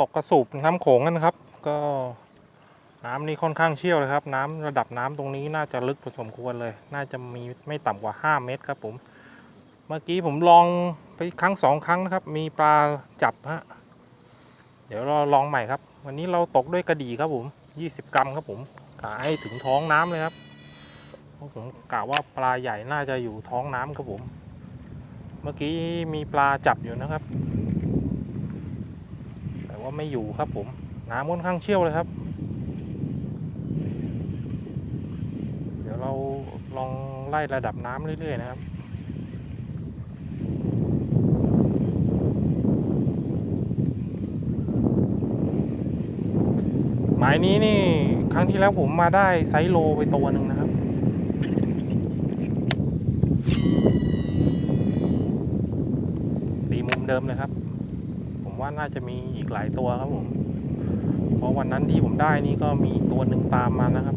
ตกกระสูบน้ำโขงกันนะครับ ก็น้ำนี่ค่อนข้างเชี่ยวเลยครับ น้ำระดับน้ำตรงนี้น่าจะลึกพอสมควรเลย น่าจะมีไม่ต่ำกว่า 5 เมตรครับผม เมื่อกี้ผมลองไปครั้งสองครั้งนะครับ มีปลาจับฮะเดี๋ยวเราลองใหม่ครับ วันนี้เราตกด้วยกระดี่ครับผม 20 กรัมครับผมกะให้ถึงท้องน้ำเลยครับเพราะผมกะว่าปลาใหญ่น่าจะอยู่ท้องน้ำครับผม เมื่อกี้มีปลาจับอยู่นะครับ่าไม่อยู่ครับผมน้ำค่อนข้างเชี่ยวเลยครับ เดี๋ยวเราลองไล่ระดับน้ำเรื่อยๆนะครับหมายนี้นี่ครั้งที่แล้วผมมาได้ไซโลไปตัวหนึ่งนะครับตีมุมเดิมเลยครับ ว่าน่าจะมีอีกหลายตัวครับผม เพราะวันนั้นที่ผมได้นี่ก็มีตัวหนึ่งตามมานะครับ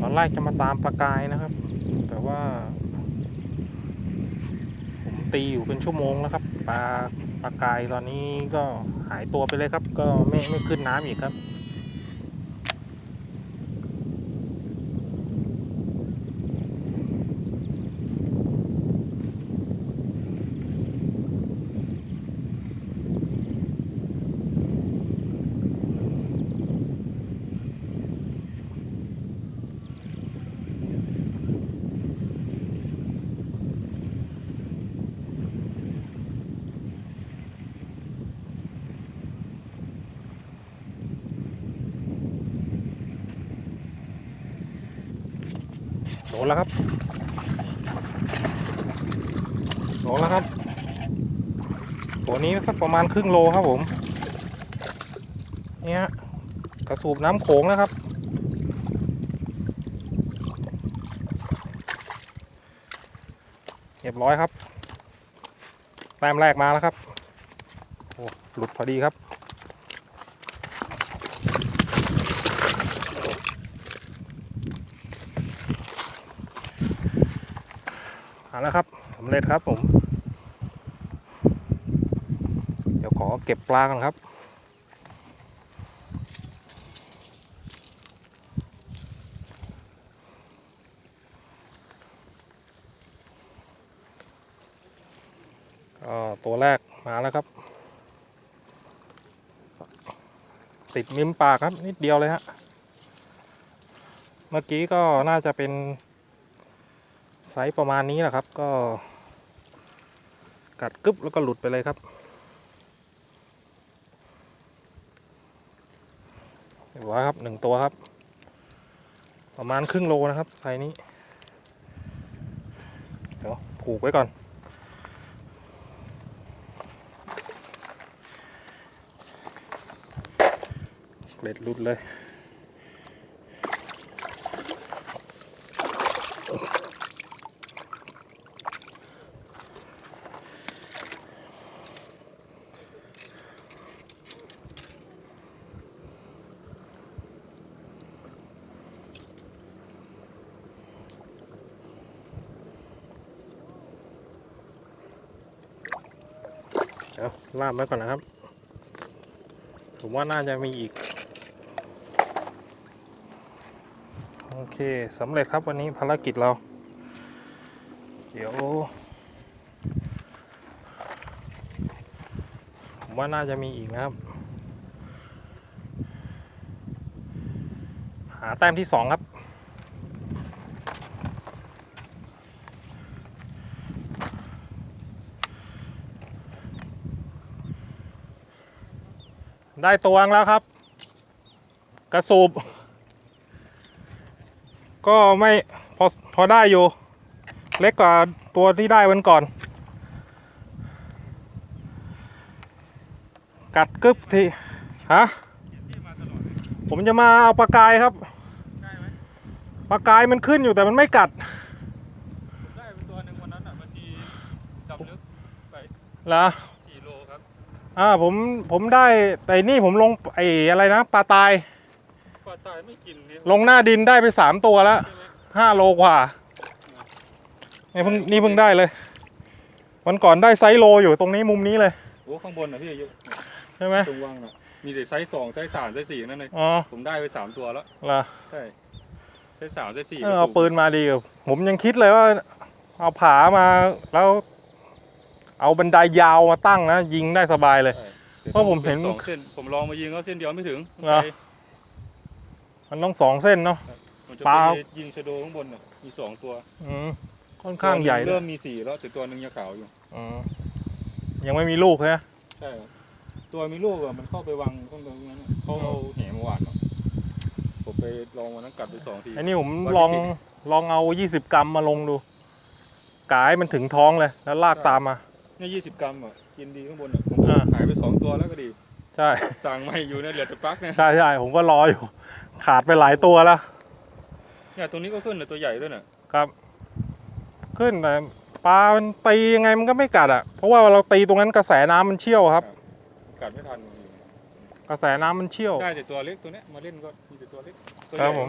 ตอนแรกจะมาตามปลากายนะครับ แต่ว่า ตีอยู่เป็นชั่วโมงแล้วครับปลาปลากายตอนนี้ก็หายตัวไปเลยครับ ก็ไม่ไม่ขึ้นน้ำอีกครับ แล้วครับโดนแล้วครับ ตัวนี้สักประมาณครึ่งโลครับผม เนี่ยกระสูบน้ำโขงนะครับ เรียบร้อยครับแต้มแรกมาแล้วครับ โอ้หลุดพอดีครับ เอาละครับสำเร็จครับผม เดี๋ยวขอเก็บปลากันครับก็ตัวแรกมาแล้วครับ ติดมิมปากครับนิดเดียวเลยฮะ เมื่อกี้ก็น่าจะเป็น ไซส์ประมาณนี้แหละครับ ก็ กัดกึบแล้วก็หลุดไปเลยครับเรียบร้อยครับหนึ่งตัวครับ ประมาณครึ่งโลนะครับไซส์นี้ เดี๋ยวผูกไว้ก่อนเกล็ดหลุดเลย เดี๋ยวลามไว้ก่อนนะครับ ผมว่าน่าจะมีอีก โอเคสำเร็จครับวันนี้ภารกิจเรา เดี๋ยว ผมว่าน่าจะมีอีกนะครับ หาแต้มที่สองครับ ได้ตัวงแล้วครับ กระสูบ ก็ไม่พอพอได้อยู่ เล็กกว่าตัวที่ได้วันก่อน กัดกึบทีฮะผมจะมาเอาปลากายครับปลากายมันขึ้นอยู่แต่มันไม่กัดได้เป็นตัวหนึ่งวันนั้นอะมันทีดับลึกไปเหรอสี่โล อ่าผมผมได้แต่นี่ผมลงไอ้อะไรนะปลาตายปลาตายไม่กินเนี่ยลงหน้าดินได้ไปสามตัวแล้วใช่ไหมห้าโลกว่านี่เพิ่งนี่เพิ่งได้เลยวันก่อนได้ไซส์โลอยู่ตรงนี้มุมนี้เลยโอ้ข้างบนนะพี่เยอะใช่ไหมตรงว่างน่ะมีแต่ไซส์สองไซส์สามไซส์สี่นั่นเลยอ๋อผมได้ไปสามตัวแล้วเหรอใช่ไซส์สามไซส์สี่เออเอาปืนมาดีกว่าผมยังคิดเลยว่า เอาผามาแล้ว เอาบันไดยาวมาตั้งนะยิงได้สบายเลยใช่เพราะผมเห็น สองเส้นผมลองมายิงแล้วเส้นเดียวไม่ถึงเหรอ มันต้องสองเส้นเนาะ มันจะปลา ไปยิงชะโดข้างบนน่ะมีสองตัวอืมค่อนข้างใหญ่ตัวนึ่ด้วเริ่ยมมีสี่แล้วแต่ตัวหนึ่งยังขาวอยู่ อืมยังไม่มีลูกเลยนะใช่ครับตัวมีลูกอะมันเข้าไปวังข้างตรงนั้นอะเขาเอาแหมาหวานเนาะผมไปลองวันนั้นกัดไปสองที ไอ้นี่ผมวันลองที่ลองเอา 20 กรัมมาลงดูกายมันถึงท้องเลย แล้วลากตามมา เนี่ยยี่สิบกรัมอะกินดีข้างบนอะผมอ่า หายไปสองตัวแล้วก็ดี ใช่ สั่งไม่อยู่เนี่ยเหลือแต่ปลั๊กเนี่ยใช่ใช่ผมก็รออยู่ ขาดไปหลายตัวแล้ว เนี่ยตรงนี้ก็ขึ้นแต่ตัวใหญ่ด้วยน่ะครับ ขึ้นแต่ปลามันตียังไงมันก็ไม่กัดอะ เพราะว่าเราตีตรงนั้นกระแสน้ำมันเชี่ยวครับ กัดไม่ทัน กระแสน้ำมันเชี่ยว ได้แต่ตัวเล็กตัวเนี้ยมาเล่นก็มีแต่ตัวเล็กตัวครับใหญ่ผม ข้างบน